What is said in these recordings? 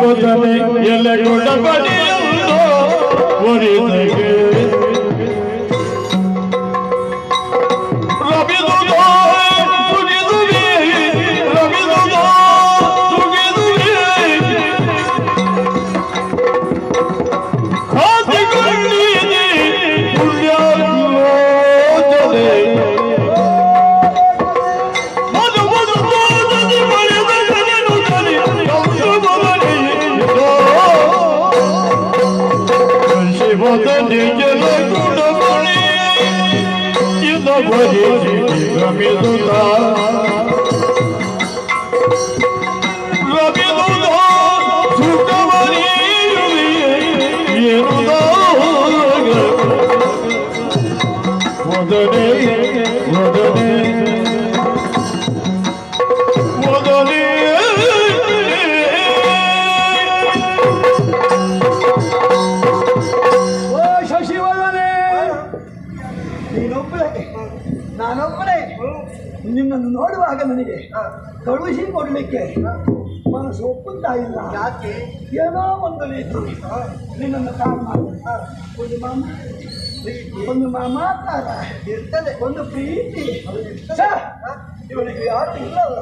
ಸಿಗುತ್ತದೆ ಎಲೆ ಗುಣಪಡಿಯುವುದು ಒರಿದಗೆ রবি দুধা রবি দুধা সুতবারি ইয়ে দুধা মদনে মদনে মদনে ನೀನೊಬ್ಬಳೆ. ನಾನೊಬ್ಬಳೆ. ನಿನ್ನನ್ನು ನೋಡುವಾಗ ನನಗೆ ಕಳುಹಿಸಿ ಕೊಡಲಿಕ್ಕೆ ಮನಸ್ಸು ಒಪ್ಪುತ್ತಾ ಇಲ್ಲ ಯಾಕೆ? ಏನೋ ಒಂದು ರೀತಿ ನಿನ್ನನ್ನು ಕಾಲ್ ಒಂದು ಮಾಮ ಒಂದು ಮಾಮಾಕಾರ ಇರ್ತದೆ. ಒಂದು ಪ್ರೀತಿ. ಇವಳಿಗೆ ಯಾರು ಇಲ್ಲಲ್ಲ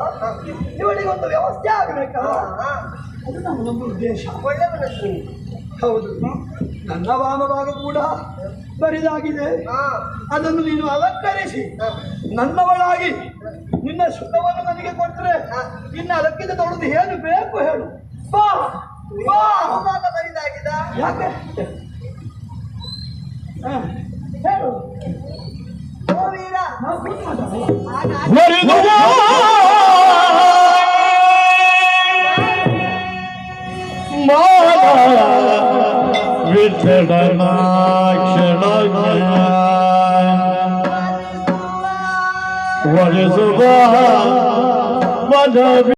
ಇವಳಿಗೆ ಒಂದು ವ್ಯವಸ್ಥೆ ಆಗಬೇಕಲ್ಲ ಅದು ನಮ್ಮ ಉದ್ದೇಶ. ಒಳ್ಳೆ ಮನಸ್ಸು ಹೌದು. ನನ್ನ ವಾಮಭಾಗ ಕೂಡ ಬರಿದಾಗಿದೆ. ಅದನ್ನು ನೀನು ಅಲಂಕರಿಸಿ. ನನ್ನವಳಾಗಿ ನಿನ್ನ ಸುಖವನ್ನು ನನಗೆ ಕೊಟ್ಟರೆ ನಿನ್ನ ಅದಕ್ಕಿಂತ ತೊಳೆದು ಏನು ಬೇಕು ಹೇಳು. ಬಾ ಬಾ. ಬರಿದಾಗಿದ ಯಾಕೆ? ಹ, ಹೇಳು. ಓ ವೀರ, ನಾವು What is the love? What is the love?